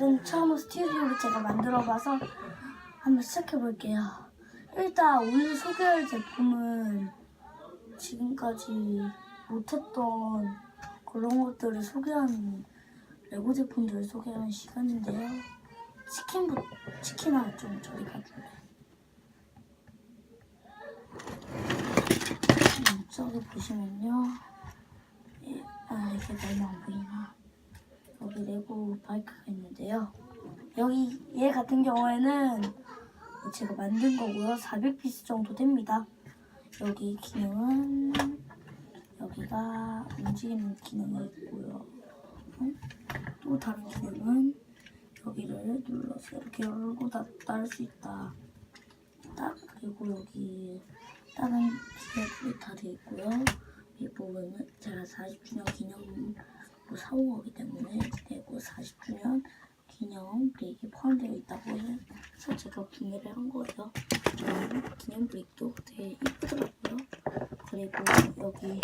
오늘은 처음 스튜디오를 제가 만들어봐서 한번 시작해볼게요. 일단 오늘 소개할 제품은 지금까지 못했던 그런 것들을 소개하는 레고 제품들을 소개하는 시간인데요. 치킨부 치킨아 좀 저리? 음, 저기 보시면요. 예, 아 이게 너무 안 보이나? 여기 레고 바이크가 있는데요. 여기 얘 같은 경우에는 제가 만든 거고요. 400피스 정도 됩니다. 여기 기능은 여기가 움직이는 기능이 있고요. 응? 또 다른 기능은 여기를 눌러서 이렇게 열고 닫을 수 있다. 딱 그리고 여기 다른 기능이 다 돼 있고요. 이 부분은 제가 40주년 기념 뭐 사온 거기 때문에 그리고 40주년 기념 브레이크 포함되어 있다고 해서 제가 구매를 한 거예요. 음, 기념 브레이크도 되게 이쁘더라고요. 그리고 여기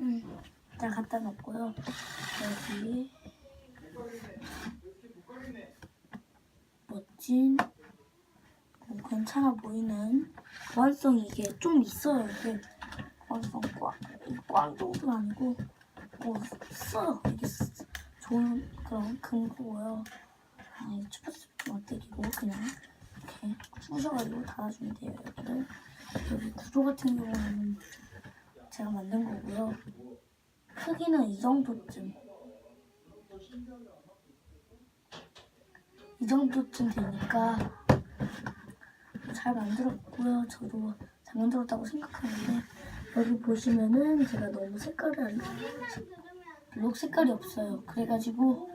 음, 다 갖다 놓고요. 여기 멋진 뭐 괜찮아 보이는 보안성이 이게 좀 있어요. 이게 보안성 꽉, 꽝 정도는 아니고 뭐 써요. 이게 쓰- 좋은 그런 근거고요. 아니 추파추 막대기고 그냥 이렇게 부셔가지고 닫아주면 돼요. 여기를 여기 구조 같은 경우는 제가 만든 거고요. 크기는 이 정도쯤 이 정도쯤 되니까 잘 만들었고요. 저도 잘 만들었다고 생각하는데 여기 보시면은 제가 너무 색깔을 록 색깔이 없어요. 그래가지고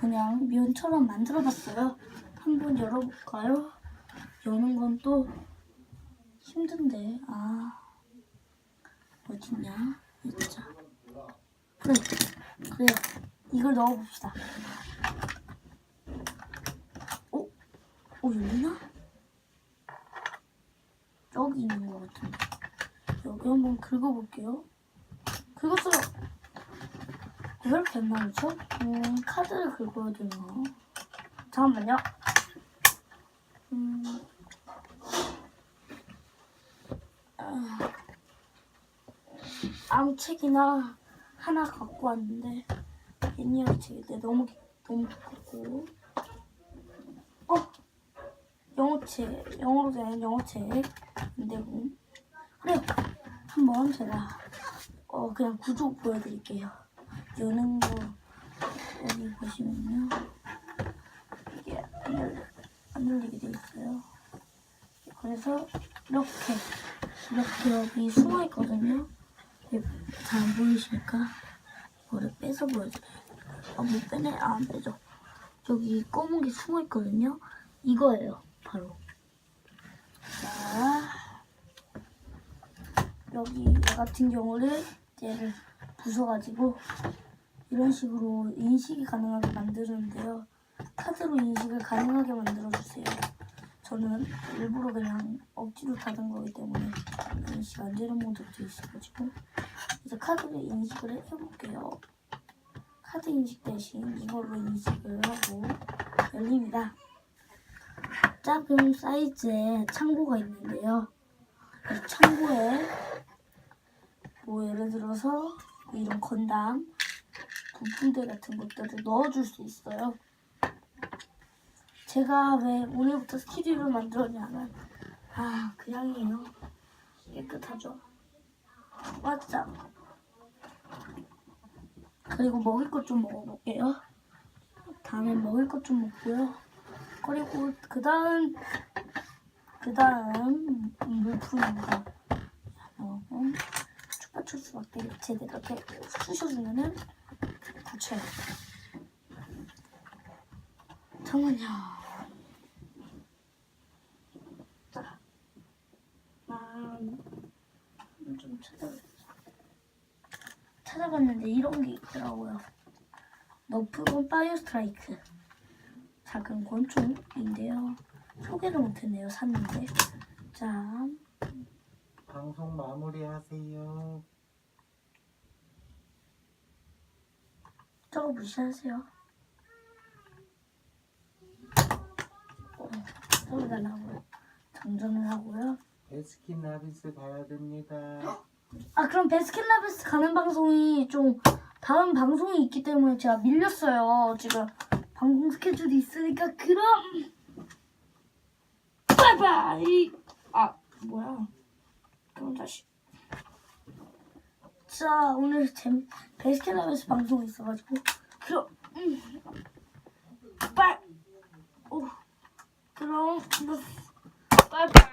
그냥 면처럼 만들어봤어요. 한번 열어볼까요? 여는 건 또 힘든데 아 어딨냐? 있자. 그래 그래 이걸 넣어봅시다. 어? 어 열리나? 여기 있는 것 같은데 여기 한번 긁어볼게요. 긁었어요. 왜 이렇게 안 나오죠? 음, 카드를 긁어야 되나? 잠깐만요. 음. 아, 아무 책이나 하나 갖고 왔는데 애니어 책인데 너무 기- 너무 두껍고 어 영어책 영어로 된 영어책 근데 뭐 그래 한번 제가 어 그냥 구조 보여드릴게요. 여는 거 여기 보시면요. 이게 안, 열려, 안 열리게 돼 있어요. 그래서 이렇게 이렇게 여기 숨어 있거든요. 잘 안 보이십니까? 이거를 빼서 보여드려요. 아 못 빼네. 아, 안 빼죠. 여기 검은 게 숨어 있거든요. 이거예요 바로 자 여기 얘 같은 경우를 얘를 부숴가지고 이런 식으로 인식이 가능하게 만드는데요. 카드로 인식을 가능하게 만들어주세요. 저는 일부러 그냥 억지로 닫은 거기 때문에 인식 안 되는 모드도 있어가지고 이제 카드로 인식을 해볼게요. 카드 인식 대신 이걸로 인식을 하고 열립니다. 작은 사이즈의 창고가 있는데요. 이 창고에 뭐 들어서 이런 건담 부품들 같은 것들을 넣어줄 수 있어요. 제가 왜 오늘부터 스튜디오를 만들었냐면 아 그냥이에요. 깨끗하죠. 맞자. 그리고 먹을 것 좀 먹어볼게요. 다음에 먹을 것 좀 먹고요. 그리고 그 다음 그 다음 물품입니다. 어, 추파추스 막대기 제대로 이렇게 쑤셔주면은 닫혀요. 잠깐만요. 자, 음, 좀 찾아 찾아봤는데 이런 게 있더라고요. 너프건 파이어 스트라이크 작은 권총인데요. 소개를 못했네요. 샀는데 자 방송 마무리하세요. 저거 무시하세요. 어, 저거 달라고요. 장전을 하고요. 베스킨 라빈스 가야 됩니다. 아 그럼 베스킨라빈스 가는 방송이 좀 다음 방송이 있기 때문에 제가 밀렸어요. 지금 방송 스케줄이 있으니까 그럼 바이바이. 아 뭐야? 그럼 다시. 자 오늘 재미 베스킨라빈스 방송이 있어가지고 그럼 음, 빨. 오 그럼 뭐, 바이바이.